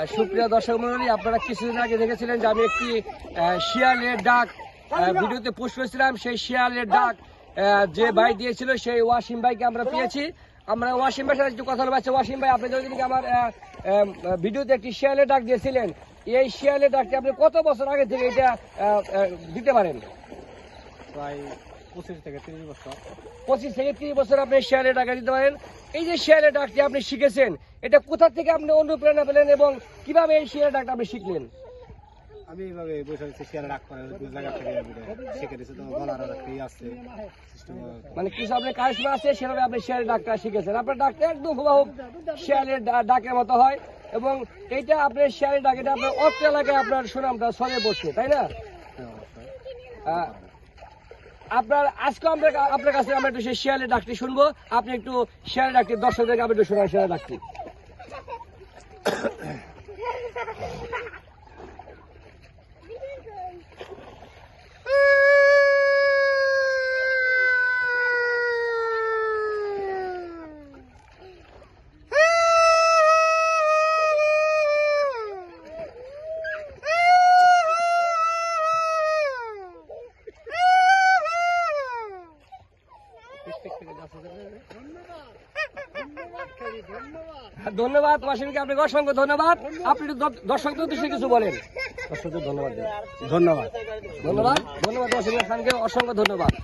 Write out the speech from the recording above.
সুপ্রিয় দর্শক মন্ডলী আপনারা কিছুদিন আগে দেখেছিলেন যে আমি একটি শিয়ালের ডাক ভিডিওতে পোস্ট করেছিলাম। সেই শিয়ালের ডাক যে ভাই দিয়েছিল সেই ওয়াসিম ভাইকে আমরা পেয়েছি। আমরা ওয়াসিম ভাই সাথে একটু কথা বলছি ওয়াসিম ভাই আপনি যদি আমার ভিডিওতে একটি শিয়ালের ডাক দিয়েছিলেন এই শিয়ালের ডাকটি আপনি কত বছর আগে থেকে এটা দিতে পারেন? প্রায় পঁচিশ থেকে তিরিশ বছর। পঁচিশ থেকে তিরিশ বছর আপনি শেয়ারে টাকা দিতে পারেন। এই যে শেয়ারে ডাকটি আপনি শিখেছেন এটা কোথা থেকে আপনি অনুপ্রেরণা পেলেন এবং কীভাবে এই শেয়ার ডাকটা আপনি শিখলেন? আমি এইভাবে বসে আছি শেয়ারে ডাক করে দু জায়গা থেকে শিখে দিয়েছি। তো গলার আর একটা আছে মানে কিছু আপনার কারিশমা আছে সেভাবে আপনি শেয়ারের ডাকটা শিখেছেন। আপনার ডাকটা একদম হুবাহু শেয়ারের ডাকের মতো হয় এবং এইটা আপনার শেয়ারের ডাক এটা আপনার অর্থ এলাকায় আপনার সুনামটা সরে পড়ছে তাই না? আহ, আপনার, আজকে আমরা আপনার কাছে আমরা একটু সেই শিয়ালের ডাকটি শুনব। আপনি একটু শিয়ালের ডাকটি দর্শকদেরকে আপনি একটু শোনান, শিয়ালের ডাকটি। ধন্যবাদ। ওয়াসিমকে আপনি অসংখ্য ধন্যবাদ। আপনি দর্শকদের উদ্দেশ্যে কিছু বলেন। দর্শকদের ধন্যবাদ ধন্যবাদ। ধন্যবাদ ধন্যবাদ খানকে অসংখ্য ধন্যবাদ।